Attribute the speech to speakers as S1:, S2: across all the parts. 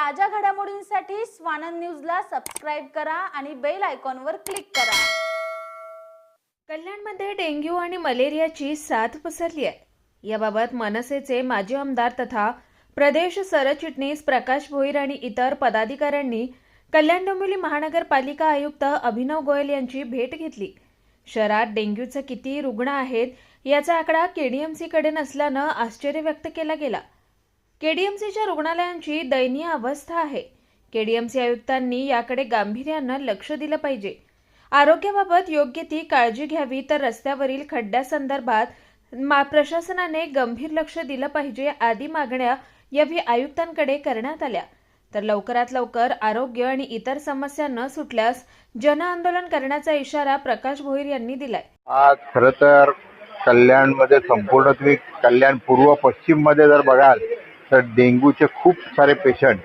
S1: ताज्या घडामोडींसाठी स्वानंद न्यूजला सबस्क्राईब करा आणि बेल आयकॉनवर क्लिक करा.
S2: कल्याणमध्ये डेंग्यू आणि मलेरियाची साथ पसरली आहे. याबाबत मनसेचे माजी आमदार तथा प्रदेश सरचिटणीस प्रकाश भोईर आणि इतर पदाधिकाऱ्यांनी कल्याण डोंबिवली महानगरपालिका आयुक्त अभिनव गोयल यांची भेट घेतली. शहरात डेंग्यूचे किती रुग्ण आहेत याचा आकडा केडीएमसीकडे नसल्यानं आश्चर्य व्यक्त केला गेला. केडीएमसीच्या रुग्णालयांची दयनीय अवस्था आहे. केडीएमसी आयुक्तांनी याकडे गांभीर्यानं लक्ष दिलं पाहिजे. आरोग्याबाबत योग्य ती काळजी घ्यावी तर रस्त्यावरील खड्ड्यासंदर्भात प्रशासनाने गंभीर लक्ष दिलं पाहिजे आदी मागण्या यावेळी आयुक्तांकडे करण्यात आल्या. तर लवकरात लवकर आरोग्य आणि इतर समस्या न सुटल्यास जनआंदोलन करण्याचा इशारा प्रकाश भोईर यांनी दिलाय.
S3: आज खर तर कल्याणमध्ये संपूर्ण तुम्ही कल्याण पूर्व पश्चिममध्ये जर बघाल तर डेंग्यूचे खूप सारे पेशंट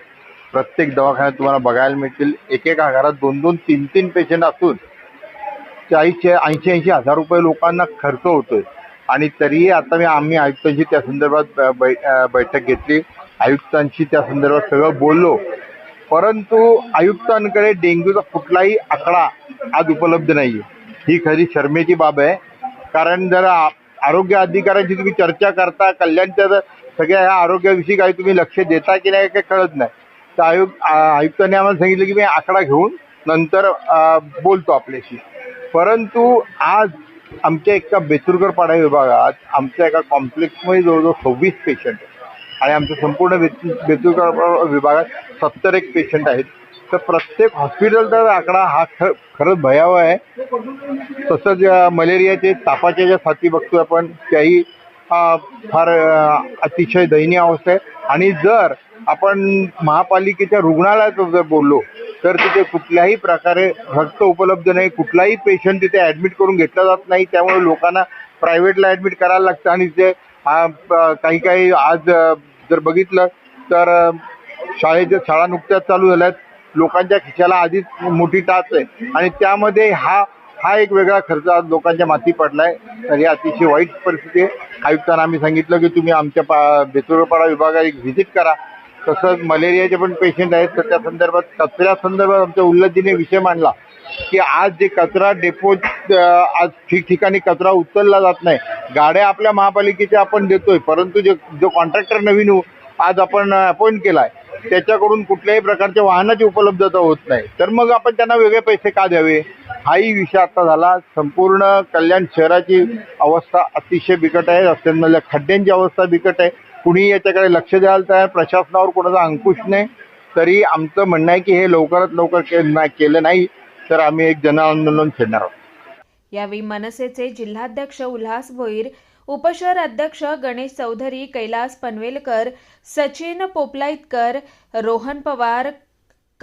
S3: प्रत्येक दवाखान्यात तुम्हाला बघायला मिळतील. एकेका घरात दोन दोन तीन तीन पेशंट असून चाळीसशे ऐंशी ऐंशी हजार रुपये लोकांना खर्च होतोय. आणि तरीही आता मी आम्ही आयुक्तांशी त्या संदर्भात बै बैठक घेतली. आयुक्तांशी त्या संदर्भात सगळं बोललो. परंतु आयुक्तांकडे डेंग्यूचा कुठलाही आकडा आज उपलब्ध नाही ही खरी शर्मेची बाब आहे. कारण जर आरोग्य अधिकाऱ्यांशी तुम्ही चर्चा करता कल्याणच्या जर सगळ्या ह्या आरोग्याविषयी काही तुम्ही लक्ष देता की नाही काही कळत नाही. तर आयोग आयुक्तांनी आम्हाला सांगितलं की मी आकडा घेऊन नंतर बोलतो आपल्याशी. परंतु आज आमच्या एका बेतुरकर पाडा विभागात आमच्या एका कॉम्प्लेक्समध्ये जवळजवळ सव्वीस पेशंट आहेत. आणि आमच्या संपूर्ण बेतू बेतुरकर विभागात सत्तर एक पेशंट आहेत. तर प्रत्येक हॉस्पिटलचा आकडा हा ख खरंच भयावह आहे. तसंच मलेरियाचे तापाच्या ज्या साथी बघतो आपण त्याही फार अतिशय दयनीय अवस्था आहे. आणि जर आपण महापालिकेच्या रुग्णालयाचं जर बोललो तर तिथे कुठल्याही प्रकारे रक्त उपलब्ध नाही कुठलाही पेशंट तिथे ॲडमिट करून घेतला जात नाही. त्यामुळे लोकांना प्रायव्हेटला ॲडमिट करायला लागतं. आणि ते काही काही आज जर बघितलं तर शाळेच्या शाळा नुकत्याच चालू झाल्या आहेत लोकांच्या खिशाला आधीच मोठी टाच आहे. आणि त्यामध्ये हा हा एक वेगळा खर्च आज लोकांच्या माती पडलाय. तर ही अतिशय वाईट परिस्थिती आहे. आयुक्तांना आम्ही सांगितलं की तुम्ही आमच्या पा बेतुरपाडा विभागात एक व्हिजिट करा. तसंच मलेरियाचे पण पेशंट आहेत. तर त्या संदर्भात कचऱ्या संदर्भात आमच्या उल्लतीने विषय मांडला की आज जे कचरा डेपो आज ठिकठिकाणी कचरा उचलला जात नाही. गाड्या आपल्या महापालिकेच्या आपण देतोय. परंतु जे जो कॉन्ट्रॅक्टर नवीन आज आपण अपॉइंट केलाय. त्याच्याकडून कुठल्याही प्रकारच्या वाहनाची उपलब्धता होत नाही. तर मग आपण त्यांना वेगळे पैसे का द्यावे? हाही विषय आता झाला. संपूर्ण कल्याण शहराची अवस्था अतिशय बिकट आहे. रस्त्यांमधल्या खड्ड्यांची अवस्था बिकट आहे. कुणी याच्याकडे लक्ष द्यायला तयार प्रशासनावर कोणाचा अंकुश नाही. तरी आमचं म्हणणं आहे की हे लवकरात लवकर केलं नाही तर आम्ही एक जनआंदोलन छेडणार आहोत.
S2: यावेळी मनसेचे जिल्हाध्यक्ष उल्हास भोईर उपशहर अध्यक्ष गणेश चौधरी कैलास पनवेलकर सचिन पोपलाईतकर रोहन पवार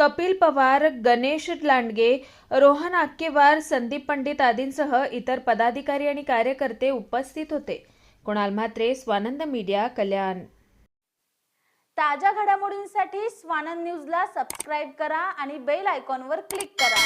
S2: कपिल पवार गणेश लांडगे रोहन आक्केवार संदीप पंडित आदींसह इतर पदाधिकारी आणि कार्यकर्ते उपस्थित होते. कुणाल म्हात्रे स्वानंद मीडिया कल्याण.
S1: ताज्या घडामोडींसाठी स्वानंद न्यूजला सबस्क्राईब करा आणि बेल आयकॉनवर क्लिक करा.